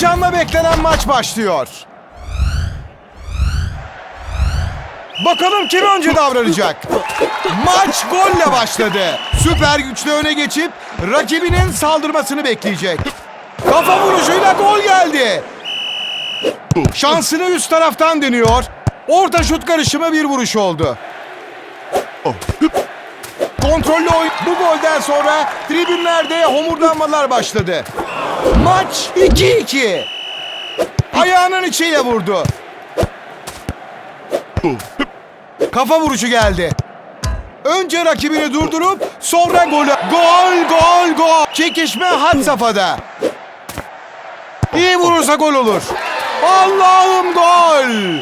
Heyecanla beklenen maç başlıyor. Bakalım kim önce davranacak? Maç golle başladı. Süper güçlü öne geçip rakibinin saldırmasını bekleyecek. Kafa vuruşuyla gol geldi. Şansını üst taraftan deniyor. Orta şut karışımı bir vuruş oldu. Kontrollü oyun. Bu golden sonra tribünlerde homurdanmalar başladı. Maç 2-2. Ayağının içiyle vurdu. Kafa vuruşu geldi. Önce rakibini durdurup sonra golü. Gol gol gol. Çekişme had safhada. İyi vurursa gol olur. Allah'ım gol.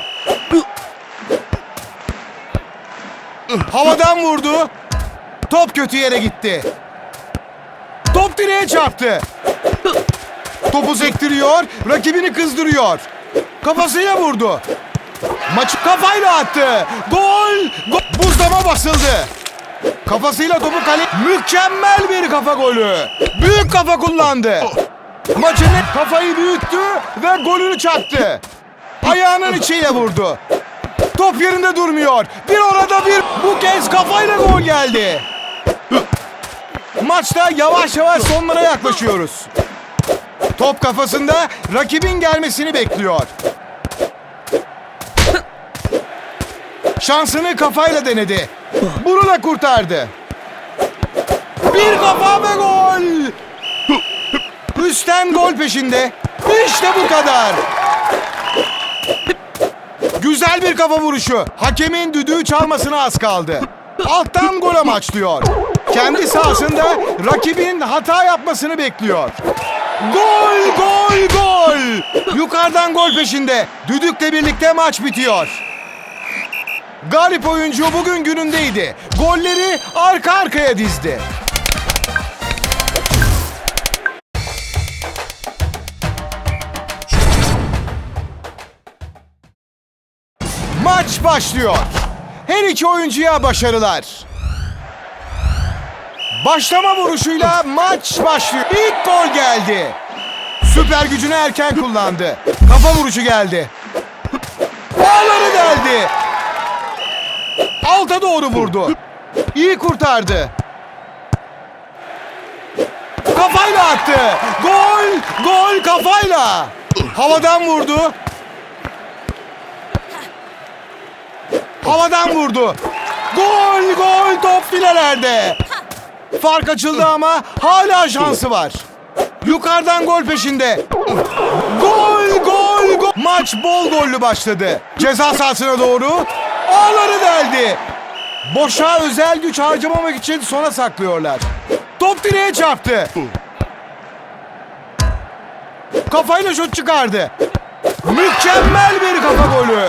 Havadan vurdu. Top kötü yere gitti. Top direğe çarptı. Topu sektiriyor, rakibini kızdırıyor. Kafasıyla vurdu. Maçı kafayla attı. Gol! Gol! Buzdama basıldı. Kafasıyla topu kale... Mükemmel bir kafa golü. Büyük kafa kullandı. Maçın kafayı büyüttü ve golünü çaktı. Ayağının içiyle vurdu. Top yerinde durmuyor. Bir orada bir bu kez kafayla gol geldi. Maçta yavaş yavaş sonlara yaklaşıyoruz. Top kafasında rakibin gelmesini bekliyor. Şansını kafayla denedi. Bunu da kurtardı. Bir kafa ve gol. Üstten gol peşinde. İşte bu kadar. Güzel bir kafa vuruşu. Hakemin düdüğü çalmasına az kaldı. Alttan gol amaçlıyor. Kendi sahasında rakibin hata yapmasını bekliyor. Gol, gol, gol! Yukarıdan gol peşinde. Düdükle birlikte maç bitiyor. Galip oyuncu bugün günündeydi. Golleri arka arkaya dizdi. Maç başlıyor. Her iki oyuncuya başarılar. Başlama vuruşuyla maç başlıyor. İlk gol geldi. Süper gücünü erken kullandı. Kafa vuruşu geldi. Ağları deldi. Alta doğru vurdu. İyi kurtardı. Kafayla attı. Gol! Gol kafayla. Havadan vurdu. Havadan vurdu. Gol gol top filelerde. Fark açıldı ama hala şansı var. Yukarıdan gol peşinde. Gol gol gol. Maç bol gollü başladı. Ceza sahasına doğru ağları deldi. Boşa özel güç harcamamak için sona saklıyorlar. Top direğe çarptı. Kafayla şut çıkardı. Mükemmel bir kafa golü.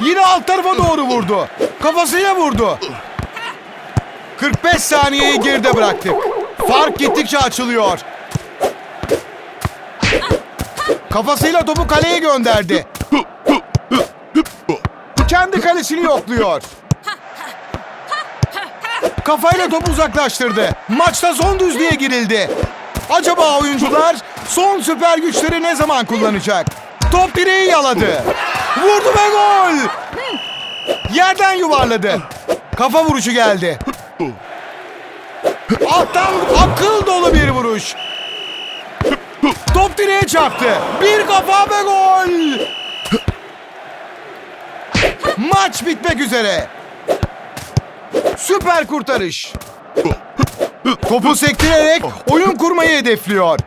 Yine alt tarafa doğru vurdu. Kafasıyla vurdu. 45 saniyeyi geride bıraktık. Fark gittikçe açılıyor. Kafasıyla topu kaleye gönderdi. Kendi kalesini yokluyor. Kafayla topu uzaklaştırdı. Maçta son düzlüğe girildi. Acaba oyuncular son süper güçleri ne zaman kullanacak? Top direği yaladı. Vurdu ve gol! Yerden yuvarladı. Kafa vuruşu geldi. Alttan akıl dolu bir vuruş. Top direğe çarptı. Bir kafa ve gol! Maç bitmek üzere. Süper kurtarış. Topu sektirerek oyun kurmayı hedefliyor.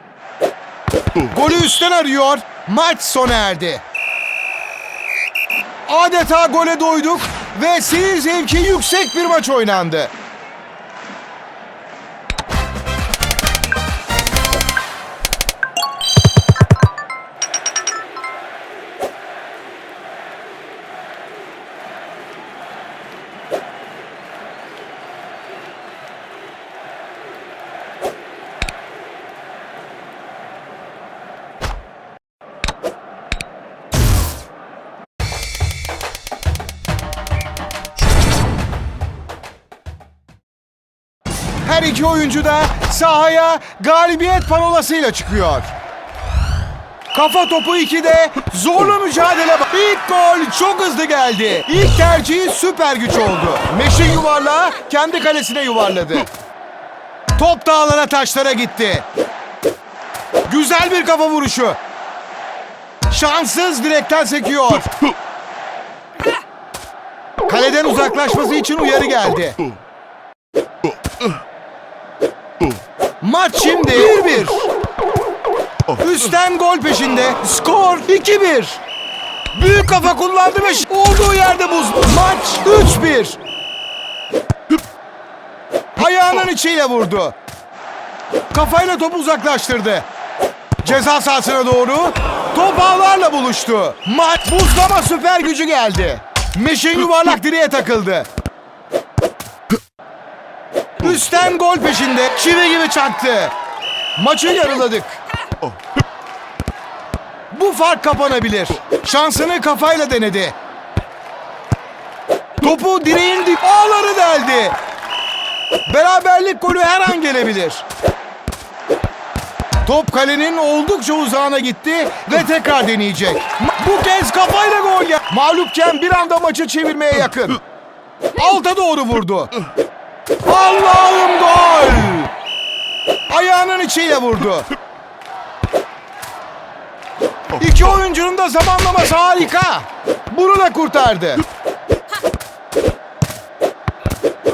Golü üstten arıyor. Maç sona erdi. Adeta gole doyduk ve seyir zevki yüksek bir maç oynandı. Her iki oyuncu da sahaya galibiyet parolasıyla çıkıyor. Kafa topu 2'de zorlu mücadele. İlk gol çok hızlı geldi. İlk tercihi süper güç oldu. Meşin yuvarlağı kendi kalesine yuvarladı. Top dağlara taşlara gitti. Güzel bir kafa vuruşu. Şanssız direkten sekiyor. Kaleden uzaklaşması için uyarı geldi. Maç şimdi 1-1. Üstten gol peşinde. Skor 2-1. Büyük kafa kullandı ve olduğu yerde buz. Maç 3-1. Ayağının içiyle vurdu. Kafayla topu uzaklaştırdı. Ceza sahasına doğru top ağlarla buluştu. Maç buzlama süper gücü geldi. Meşin yuvarlak direğe takıldı. Üstten gol peşinde çivi gibi çaktı. Maçı yarıladık. Bu fark kapanabilir. Şansını kafayla denedi. Topu direğin dip ağları deldi. Beraberlik golü her an gelebilir. Top kalenin oldukça uzağına gitti ve tekrar deneyecek. Bu kez kafayla gol ya. Mağlupken bir anda maçı çevirmeye yakın. Alta doğru vurdu. Allah'ım gol! Ayağının içiyle vurdu. İki oyuncunun da zamanlaması harika. Bunu da kurtardı.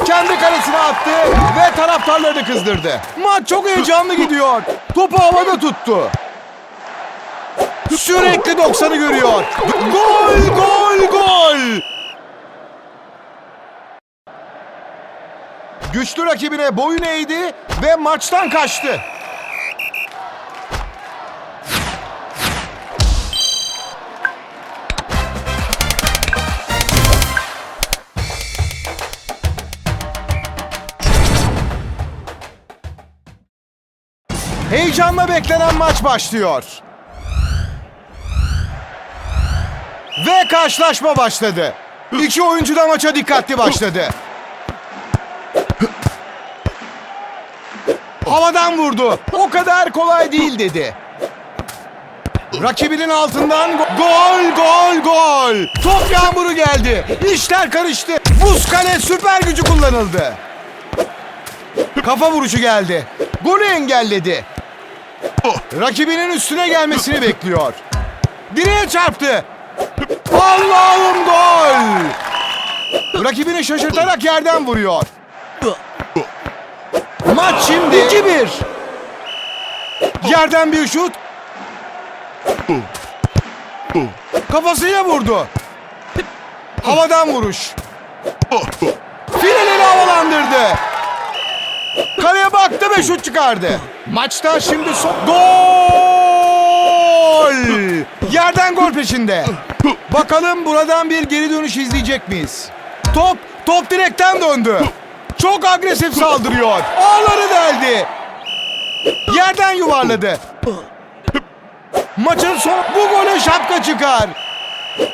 Kendi kalesine attı ve taraftarlarını kızdırdı. Maç çok heyecanlı gidiyor. Topu havada tuttu. Sürekli 90'ı görüyor. Gol, gol, gol! Güçlü rakibine boyun eğdi ve maçtan kaçtı. Heyecanla beklenen maç başlıyor. Ve karşılaşma başladı. İki oyuncu da maça dikkatli başladı. Havadan vurdu. O kadar kolay değil dedi. Rakibinin altından go- gol gol gol. Top yağmuru geldi. İşler karıştı. Buz kale süper gücü kullanıldı. Kafa vuruşu geldi. Golü engelledi. Rakibinin üstüne gelmesini bekliyor. Direğe çarptı. Allah'ım gol! Rakibini şaşırtarak yerden vuruyor. Maç şimdi 2-1. Yerden bir şut. Kafasıyla vurdu. Havadan vuruş. Fileleri havalandırdı. Kaleye baktı ve şut çıkardı. Maçta şimdi son... Gol! Yerden gol peşinde. Bakalım buradan bir geri dönüş izleyecek miyiz? Top, top direkten döndü. Çok agresif saldırıyor. Ağları deldi. Yerden yuvarladı. Maçın son... Bu gole şapka çıkar.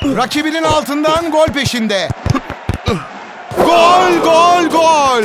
Rakibinin altından gol peşinde. Gol, gol, gol.